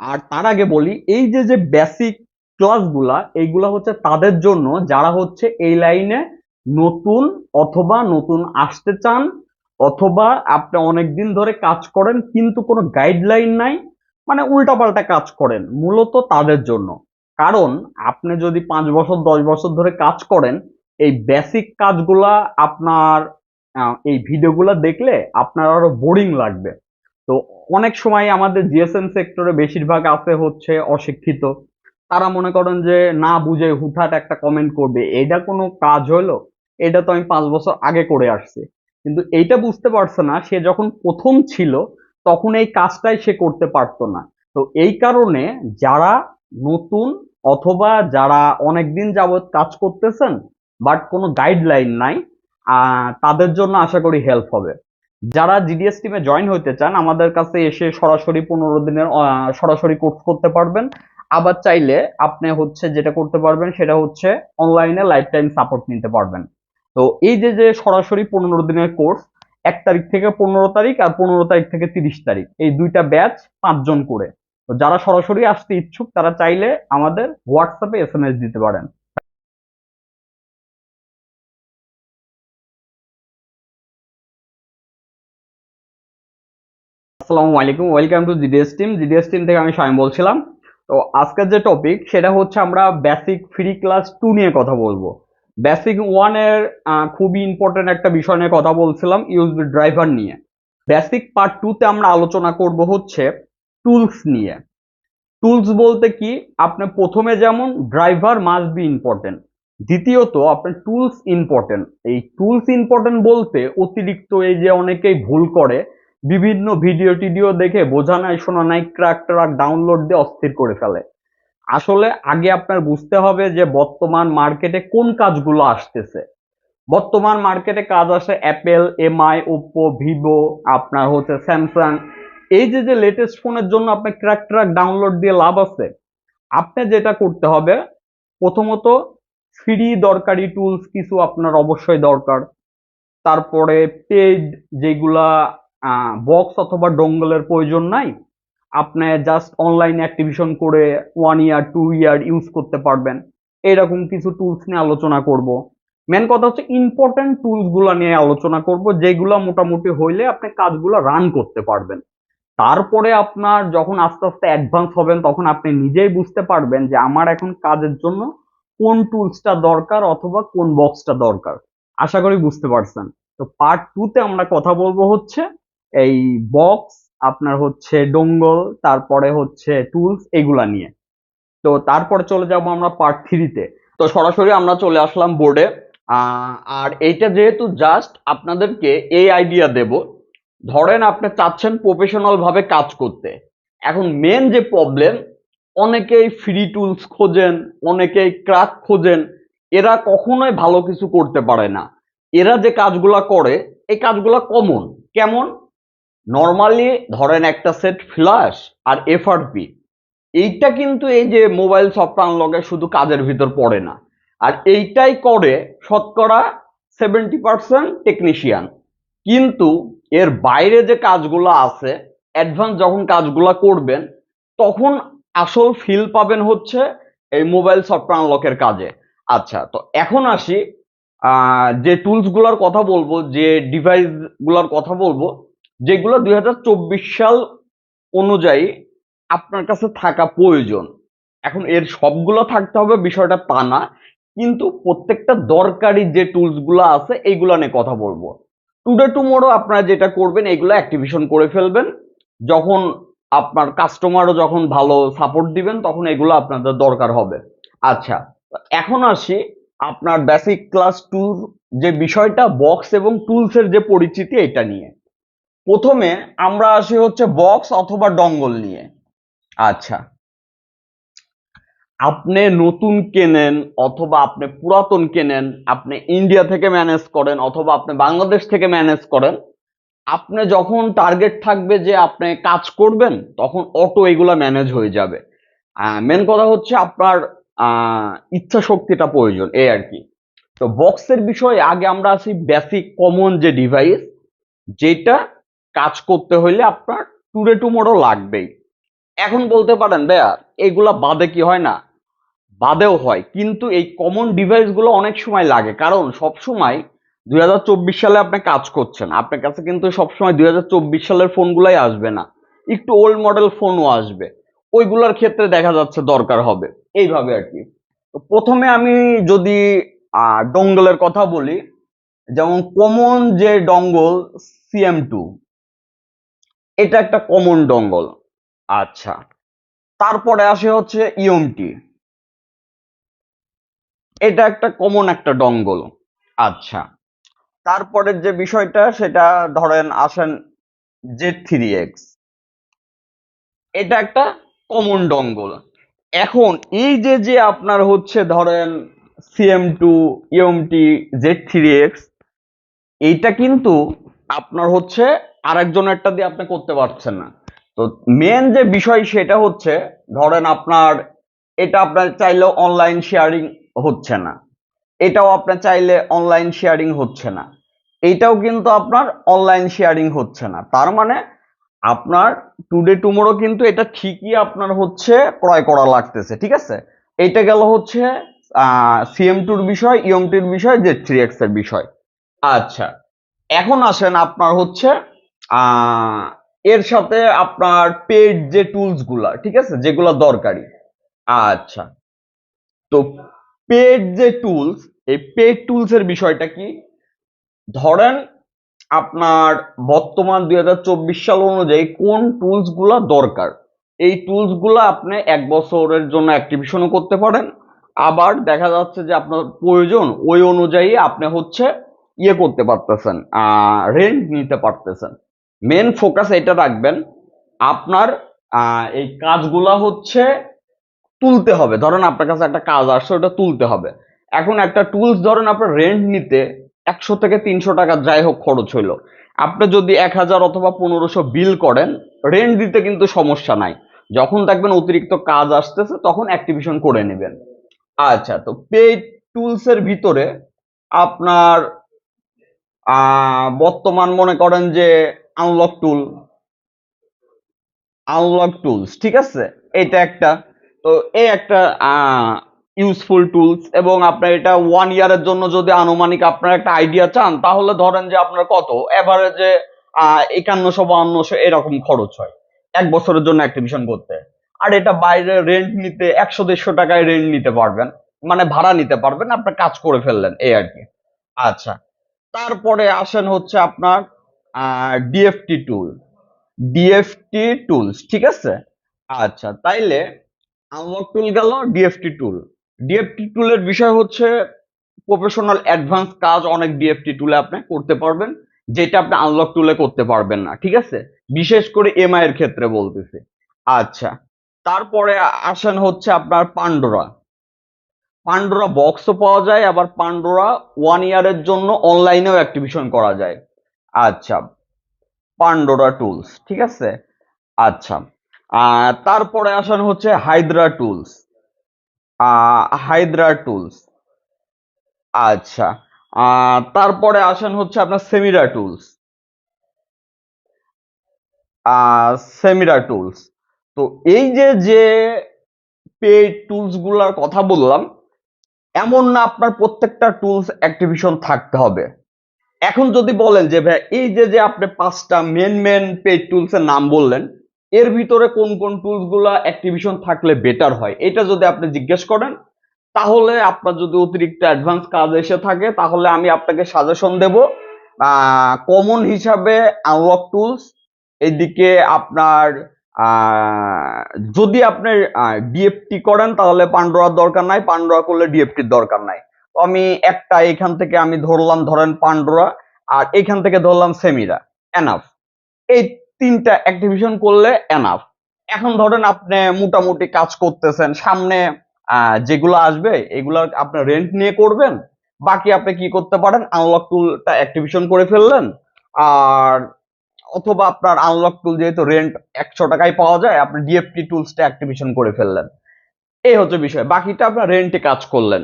আর তার আগে বলি, এই যে যে বেসিক ক্লাসগুলা এইগুলা হচ্ছে তাদের জন্য যারা হচ্ছে এই লাইনে নতুন অথবা নতুন আসতে চান অথবা আপনি অনেকদিন ধরে কাজ করেন কিন্তু কোনো গাইডলাইন নাই মানে উল্টাপাল্টা কাজ করেন, মূলত তাদের জন্য। কারণ আপনি যদি পাঁচ বছর, দশ বছর ধরে কাজ করেন, এই বেসিক কাজগুলা আপনার এই ভিডিওগুলো দেখলে আপনার আরও বোরিং লাগবে। তো অনেক সময় আমাদের জিএসএম সেক্টরে বেশিরভাগ আছে হচ্ছে অশিক্ষিত। তারা মনে করেন যে না বুঝে হুটহাট একটা কমেন্ট করবে। এটা কোনো কাজ হলো? এটা তো আমি পাঁচ বছর আগে করে আসছি। কিন্তু এইটা বুঝতে পারছে না, সে যখন প্রথম ছিল, তখন এই কাজটাই সে করতে পারতো না। তো এই কারণে যারা নতুন অথবা যারা অনেকদিন যাবৎ কাজ করতেছেন বাট কোনো গাইডলাইন নাই তাদের জন্য আশা করি হেল্প হবে। যারা জিডিএস টিমে জয়েন হতে চান, আমাদের কাছে এসে সরাসরি পনেরো দিনের সরাসরি কোর্স করতে পারবেন। আবার চাইলে আপনি হচ্ছে যেটা করতে পারবেন, সেটা হচ্ছে অনলাইনে লাইফ টাইম সাপোর্ট নিতে পারবেন। তো এই যে যে সরাসরি পনেরো দিনের কোর্স এক তারিখ থেকে পনেরো তারিখ আর পনেরো তারিখ থেকে তিরিশ তারিখ, এই দুইটা ব্যাচ পাঁচজন করে। তো যারা সরাসরি আসতে ইচ্ছুক, তারা চাইলে আমাদের হোয়াটসঅ্যাপে এস দিতে পারেন। আসসালামু আলাইকুম welcome to GDS team GDS team থেকে আমি স্বয়ং বলছিলাম। তো আজকের যে টপিক সেটা হচ্ছে আমরা বেসিক ফ্রি ক্লাস টু নিয়ে কথা বলব। বেসিক ওয়ানের খুবই ইম্পর্টেন্ট একটা বিষয় নিয়ে কথা বলছিলাম ইউজবি ড্রাইভার নিয়ে। বেসিক পার্ট টুতে আমরা আলোচনা করব হচ্ছে টুলস নিয়ে। টুলস বলতে কি? আপনি প্রথমে যেমন ড্রাইভার মাস্ট বি ইম্পর্টেন্ট দ্বিতীয়ত, আপনার টুলস ইম্পর্টেন্ট এই টুলস ইম্পর্টেন্ট বলতে অতিরিক্ত এই যে অনেকেই ভুল করে বিভিন্ন ভিডিও টিডিও দেখে বোঝা নাই, শোনা নাই ক্র্যাক ট্রাক ডাউনলোড দিয়ে অস্থির করে ফেলে। আসলে আগে আপনার বুঝতে হবে যে বর্তমান মার্কেটে কোন কাজগুলো আসতেছে। বর্তমান মার্কেটে কাজ আসে অ্যাপেল এমআই ওপ্পো ভিভো আপনার হচ্ছে স্যামসাং এই যে যে লেটেস্ট ফোনের জন্য আপনি ক্র্যাক ট্রাক ডাউনলোড দিয়ে লাভ আছে, আপনি যেটা করতে হবে, প্রথমত ফ্রি দরকারি টুলস কিছু আপনার অবশ্যই দরকার। তারপরে পেড যেগুলা বক্স অথবা ডোঙ্গলের প্রয়োজন নাই। আপনি জাস্ট অনলাইন অ্যাক্টিভিশন করে one year two year use করতে পারবেন। এরকম কিছু টুলস নিয়ে আলোচনা করব। মেন কথা হচ্ছে ইম্পর্টেন্ট টুলসগুলা নিয়ে আলোচনা করব, যেগুলা মোটামুটি হইলে আপনি কাজগুলো রান করতে পারবেন। তারপরে আপনার যখন আস্তে আস্তে অ্যাডভান্স হবেন, তখন আপনি নিজেই বুঝতে পারবেন যে আমার এখন কাজের জন্য কোন টুলসটা দরকার অথবা কোন বক্সটা দরকার। আশা করি বুঝতে পারছেন। তো পার্ট টুতে আমরা কথা বলব হচ্ছে এই বক্স আপনার হচ্ছে ডোঙ্গল তারপরে হচ্ছে টুলস এগুলা নিয়ে। তো তারপরে চলে যাব আমরা পার্ট থ্রিতে তো। সরাসরি আমরা চলে আসলাম বোর্ডে আর এইটা যেহেতু জাস্ট আপনাদেরকে এই আইডিয়া দেব। ধরেন আপনি চাচ্ছেন প্রফেশনাল ভাবে কাজ করতে। এখন মেন যে প্রবলেম অনেকেই ফ্রি টুলস খোঁজেন, অনেকেই ক্রাক খোঁজেন। এরা কখনোই ভালো কিছু করতে পারে না। এরা যে কাজগুলা করে, এই কাজগুলা কমন কেমন? নর্মালি ধরেন একটা সেট ফ্ল্যাশ আর এফআরপি এইটা কিন্তু এই যে মোবাইল সফটওয়্যার আনলকে শুধু কাজের ভিতর পড়ে না। আর এইটাই করে শতকরা সেভেন্টি পার্সেন্ট টেকনিশিয়ান কিন্তু এর বাইরে যে কাজগুলো আছে অ্যাডভান্স যখন কাজগুলো করবেন, তখন আসল ফিল পাবেন হচ্ছে এই মোবাইল সফটওয়্যার আনলকের কাজে। আচ্ছা তো এখন আসি যে টুলসগুলার কথা বলব, যে ডিভাইসগুলার কথা বলব যেগুলো দুই হাজার চব্বিশ সাল অনুযায়ী আপনার কাছে থাকা প্রয়োজন। এখন এর সবগুলো থাকতে হবে, বিষয়টা তা না। কিন্তু প্রত্যেকটা দরকারি যে টুলসগুলো আছে, এইগুলো নিয়ে কথা বলব। টুডে টুমোরো আপনারা যেটা করবেন, এগুলো অ্যাক্টিভেশন করে ফেলবেন। যখন আপনার কাস্টমারও যখন ভালো সাপোর্ট দিবেন, তখন এগুলো আপনাদের দরকার হবে। আচ্ছা এখন আসি আপনার বেসিক ক্লাস টুর যে বিষয়টা বক্স এবং টুলসের যে পরিচিতি, এটা নিয়ে। প্রথমে আমরা আসি হচ্ছে বক্স অথবা ডঙ্গল নিয়ে। আচ্ছা। আপনি নতুন কেনেন অথবা আপনি পুরাতন কেনেন, আপনি ইন্ডিয়া থেকে ম্যানেজ করেন অথবা আপনি বাংলাদেশ থেকে ম্যানেজ করেন, আপনি যখন টার্গেট থাকবে যে আপনি কাজ করবেন, তখন অটো এগুলা ম্যানেজ হয়ে যাবে। মেন কথা হচ্ছে আপনার ইচ্ছা শক্তিটা প্রয়োজন, এই আর কি। তো বক্সের বিষয়ে আগে আমরা আসি বেসিক কমন যে ডিভাইস যেটা কাজ করতে হলে আপনার টুডে টুমোরো লাগবেই। এখন বলতে পারেন, ভাইয়া, এগুলা বাদে কি হয় না? বাদেও হয়, কিন্তু এই কমন ডিভাইসগুলো অনেক সময় লাগে। কারণ সব সময় দুই হাজার চব্বিশ সালে আপনি কাজ করছেন। আপনার কাছে কিন্তু সবসময় দুই হাজার চব্বিশ সালের ফোনগুলাই আসবে না। একটু ওল্ড মডেল ফোনও আসবে। ওইগুলোর ক্ষেত্রে দেখা যাচ্ছে দরকার হবে। এইভাবে আর কি। তো প্রথমে আমি যদি ডঙ্গলের কথা বলি, যেমন কমন যে ডঙ্গল সিএম টু এটা একটা কমন ডঙ্গল আচ্ছা। তারপরে আসে হচ্ছে ইএমটি এটা একটা কমন একটা ডঙ্গল আচ্ছা। তারপরের যে বিষয়টা, সেটা ধরেন আসেন জেড থ্রি এক্স এটা একটা কমন ডঙ্গল এখন এই যে যে আপনার হচ্ছে ধরেন CM two EMT Z three X এইটা কিন্তু আপনার হচ্ছে আরেকজনেরটা দিয়ে আপনি করতে পারছেন না। তো মেন যে বিষয় সেটা হচ্ছে, ধরেন আপনার এটা আপনার চাইলেও অনলাইন শেয়ারিং হচ্ছে না। এটাও আপনার চাইলে অনলাইন শেয়ারিং হচ্ছে না। এইটাও কিন্তু আপনার অনলাইন শেয়ারিং হচ্ছে না। তার মানে আপনার টুডে টুমোরো কিন্তু এটা ঠিকই আপনার হচ্ছে ক্রয় করা লাগতেছে, ঠিক আছে? এটা গেল হচ্ছে সিএম টুর বিষয় ইএমটির বিষয় জেড থ্রি এক্সের বিষয়। আচ্ছা। এখন আসেন আপনার হচ্ছে এর সাথে আপনার পেড যে টুলসগুলা, ঠিক আছে? যেগুলো দরকারি। আচ্ছা। তো পেড যে টুলস এই পেড টুলস এর বিষয়টা কি? ধরেন আপনার বর্তমান দুই হাজার চব্বিশ সাল অনুযায়ী কোন টুলসগুলা দরকার? এই টুলসগুলা আপনি এক বছরের জন্য অ্যাক্টিভেশনও করতে পারেন। আবার দেখা যাচ্ছে যে আপনার প্রয়োজন, ওই অনুযায়ী আপনি হচ্ছে ইয়ে করতে পারতেছেন রেন্ট নিতে পারতেছেন। মেন ফোকাস এটা রাখবেন, আপনার এই কাজগুলা হচ্ছে তুলতে হবে। ধরেন আপনার কাছে একটা কাজ আসছে, ওটা তুলতে হবে। এখন একটা টুলস ধরেন আপনার রেন্ট নিতে একশো থেকে তিনশো টাকা যাই হোক খরচ হইল। আপনি যদি এক হাজার অথবা পনেরোশো বিল করেন রেন্ট দিতে কিন্তু সমস্যা নাই। যখন দেখবেন অতিরিক্ত কাজ আসতেছে, তখন অ্যাক্টিভেশন করে নেবেন। আচ্ছা তো পেড টুলসের ভিতরে আপনার বর্তমান মনে করেন যে আনলক টুল আনলক টুলস ঠিক আছে? এটা একটা। তো এই একটা ইউজফুল টুলস এবং আপনার এটা ওয়ান ইয়ারের জন্য যদি আনুমানিক আপনার একটা আইডিয়া চান, তাহলে ধরেন যে আপনার কত? এভারেজে একান্নশো বাহান্নশো এরকম খরচ হয় এক বছরের জন্য অ্যাক্টিভেশন করতে। আর এটা বাইরে রেন্ট নিতে একশো দেড়শো টাকায় রেন্ট নিতে পারবেন মানে ভাড়া নিতে পারবেন, আপনার কাজ করে ফেললেন, এই আর কি। আচ্ছা। তারপরে আসেন হচ্ছে আপনার ডিএফটি টুল ডিএফটি টুলস ঠিক আছে? আচ্ছা তাইলে আনলক টুল গেল ডিএফটি টুল ডিএফটি টুলের বিষয় হচ্ছে প্রফেশনাল অ্যাডভান্স কাজ অনেক ডিএফটি টুলে আপনি করতে পারবেন, যেটা আপনি আনলক টুলে করতে পারবেন না, ঠিক আছে? বিশেষ করে এমআই এর ক্ষেত্রে বলতেছি। আচ্ছা তারপরে আসেন হচ্ছে আপনার পান্ডোরা পান্ডোরা বক্সও পাওয়া যায়, আবার পান্ডোরা ওয়ান ইয়ারের জন্য অনলাইনেও অ্যাক্টিভেশন করা যায়। আচ্ছা পান্ডোরা টুলস ঠিক আছে? আচ্ছা তারপরে আসেন হচ্ছে হাইদ্রা টুলস হাইদ্রা টুলস আচ্ছা তারপরে আসেন হচ্ছে আপনার সেমিরা টুলস সেমিরা টুলস তো এই যে যে পেড টুলসগুলার কথা বললাম এমন না আপনার প্রত্যেকটা টুলস অ্যাক্টিভেশন থাকতে হবে। এখন যদি বলেন যে, ভাই, এই যে যে আপনি পাঁচটা মেন মেন পেড টুলসের নাম বললেন, এর ভিতরে কোন কোন টুলসগুলা অ্যাক্টিভেশন থাকলে বেটার হয়? এটা যদি আপনি জিজ্ঞেস করেন, তাহলে আপনার যদি অতিরিক্ত অ্যাডভান্স কাজ এসে থাকে, তাহলে আমি আপনাকে সাজেশন দেব কমন হিসাবে আনলক টুলস এদিকে আপনার যদি আপনি ডিএফটি করেন, তাহলে পান্ডোরার দরকার নাই। পান্ডোরা করলে ডিএফটির দরকার নাই। তো আমি একটা এখান থেকে আমি ধরলাম, ধরেন পান্ডোরা, আর এখান থেকে ধরলাম সেমিরা। এনাফ এই তিনটা অ্যাক্টিভেশন করলে এনাফ এখন ধরেন আপনি মোটামুটি কাজ করতেছেন, সামনে যেগুলো আসবে, এগুলো আপনি রেন্ট নিয়ে করবেন। বাকি আপনি কি করতে পারেন? আনলক টুলটা অ্যাক্টিভেশন করে ফেললেন। আর অথবা আপনার আনলক টুল যেহেতু রেন্ট একশো টাকায় পাওয়া যায়, আপনি ডিএফটি টুলসটা অ্যাক্টিভেশন করে ফেললেন। এই হচ্ছে বিষয়। বাকিটা আপনার রেন্টে কাজ করলেন।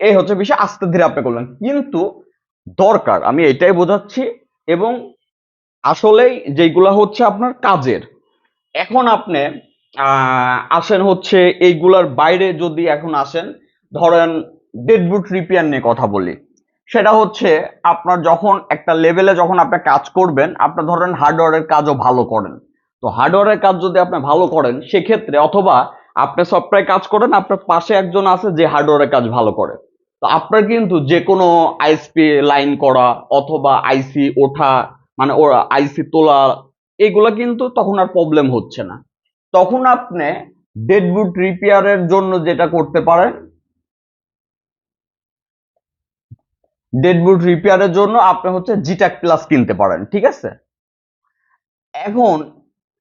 এই হচ্ছে বিষয়, আস্তে ধীরে আপনি করলেন। কিন্তু দরকার, আমি এটাই বোঝাচ্ছি, এবং আসলেই যেগুলা হচ্ছে আপনার কাজের। এখন আপনি আসেন হচ্ছে এইগুলার বাইরে যদি এখন আসেন, ধরেন ডেডবুট রিপেয়ার নিয়ে কথা বলি। সেটা হচ্ছে আপনার যখন একটা লেভেলে যখন আপনি কাজ করবেন আপনার ধরেন হার্ডওয়্যারের কাজও ভালো করেন। তো হার্ডওয়্যারের কাজ যদি আপনি ভালো করেন, সেক্ষেত্রে অথবা আপনি সফটওয়্যার কাজ করেন, আপনার পাশে একজন আছে যে হার্ডওয়্যারের কাজ ভালো করে। তো আপনার কিন্তু যে কোনো আইএসপি লাইন করা অথবা আইসি ওঠা মানে ওরা আইসি তোলা, এগুলা কিন্তু তখন আর প্রবলেম হচ্ছে না। তখন আপনি ডেডবুট রিপেয়ারের জন্য যেটা করতে পারেন ডেডবুট রিপেয়ারের জন্য আপনি হচ্ছে জিট্যাক প্লাস কিনতে পারেন, ঠিক আছে? এখন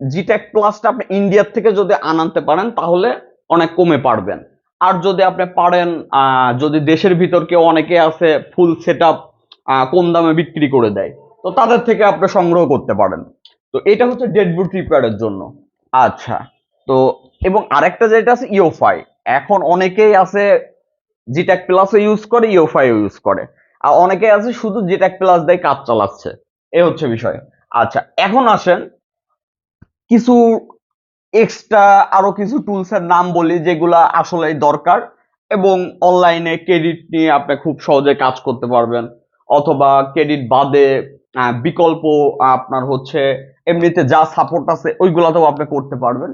জিট্যাক প্লাসটা আপনি ইন্ডিয়ার থেকে যদি আনাতে পারেন, তাহলে অনেক কমে পারবেন। আর যদি আপনি পারেন যদি দেশের ভিতর কেউ অনেকে আছে ফুল সেট কম দামে বিক্রি করে দেয়, তো তাদের থেকে আপনি সংগ্রহ করতে পারেন। তো এটা হচ্ছে ডেডবুট রিপেয়ারের জন্য। আচ্ছা তো এবং আরেকটা যেটা আছে ইওফাই এখন অনেকেই আছে জিট্যাক প্লাসও ইউজ করে ইওফাইও ইউজ করে। আর অনেকে আছে শুধু জিট্যাক প্লাস দিয়ে কাজ চালাচ্ছে। এ হচ্ছে বিষয়। আচ্ছা এখন আসেন কিছু এক্সট্রা আরও কিছু টুলস এর নাম বলি যেগুলা আসলে দরকার এবং অনলাইনে ক্রেডিট নিয়ে আপনি খুব সহজে কাজ করতে পারবেন। অথবা ক্রেডিট বাদে বিকল্প আপনার হচ্ছে এমনিতে যা সাপোর্ট আছে ওইগুলাতেও আপনি করতে পারবেন।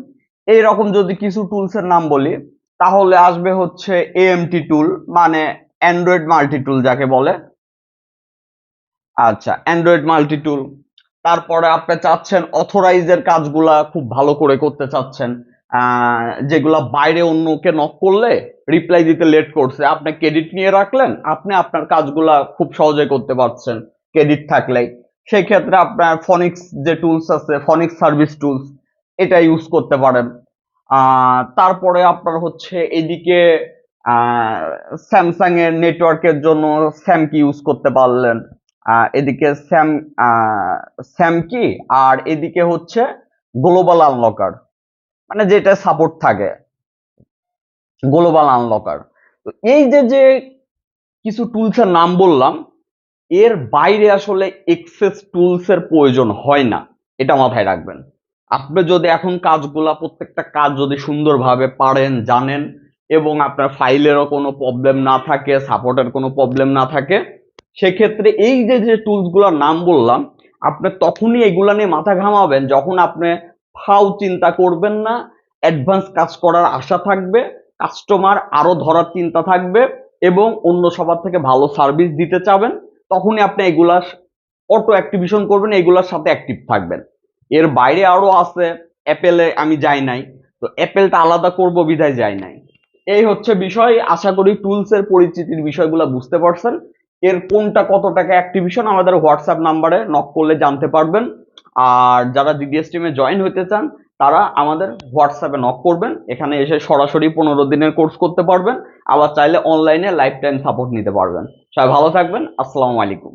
এইরকম যদি কিছু টুলস এর নাম বলি, তাহলে আসবে হচ্ছে এএমটি টুল মানে অ্যান্ড্রয়েড মাল্টি টুল যাকে বলে। আচ্ছা অ্যান্ড্রয়েড মাল্টি টুল তারপরে আপনি চাচ্ছেন অথরাইজের কাজগুলা খুব ভালো করে করতে চাচ্ছেন। যেগুলা বাইরে অন্যকে নক করলে রিপ্লাই দিতে লেট করছে। আপনি ক্রেডিট নিয়ে রাখলেন, আপনি আপনার কাজগুলা খুব সহজে করতে পারছেন ক্রেডিট থাকলেই। সেই ক্ষেত্রে আপনার ফনিক্স যে টুলস আছে ফনিক্স সার্ভিস টুলস এটা ইউজ করতে পারেন। তারপরে আপনার হচ্ছে এদিকে স্যামসাং এর নেটওয়ার্কের জন্য স্যামকি ইউজ করতে পারলেন? এদিকে স্যাম স্যামকি আর এদিকে হচ্ছে গ্লোবাল আনলকার। মানে যেটা সাপোর্ট থাকে। Global unlocker. তো এই যে যে কিছু টুলস এর নাম বললাম, এর বাইরে আসলে এক্সেস টুলস এর প্রয়োজন হয় না। এটা মাথায় রাখবেন। আপনি যদি এখন কাজগুলা, প্রত্যেকটা কাজ যদি সুন্দরভাবে পারেন, জানেন এবং আপনার ফাইলেরও কোনো প্রবলেম না থাকে সাপোর্টের কোনো প্রবলেম না থাকে, সেক্ষেত্রে এই যে যে টুলসগুলোর নাম বললাম, আপনি তখনই এগুলা নিয়ে মাথা ঘামাবেন যখন আপনি ফাও চিন্তা করবেন না অ্যাডভান্স কাজ করার আশা থাকবে কাস্টমার আরও ধরার চিন্তা থাকবে এবং অন্য সবার থেকে ভালো সার্ভিস দিতে চাবেন, তখনই আপনি এগুলা অটো অ্যাক্টিভেশন করবেন, এগুলার সাথে অ্যাক্টিভ থাকবেন। এর বাইরে আরও আছে অ্যাপেলে আমি যাই নাই, তো অ্যাপেলটা আলাদা করব, বিধায় যাই নাই। এই হচ্ছে বিষয়। আশা করি টুলস এর পরিচিতির বিষয়গুলো বুঝতে পারছেন। এর কোনটা কত টাকা অ্যাক্টিভেশন আমাদের হোয়াটসঅ্যাপ নাম্বারে নক করলে জানতে পারবেন। আর যারা ডিডিএস টিমে জয়েন হতে চান, তারা আমাদের হোয়াটসঅ্যাপে নক করবেন। এখানে এসে সরাসরি পনেরো দিনের কোর্স করতে পারবেন। আবার চাইলে অনলাইনে লাইফ টাইম সাপোর্ট নিতে পারবেন। সবাই ভালো থাকবেন। আসসালামু আলাইকুম।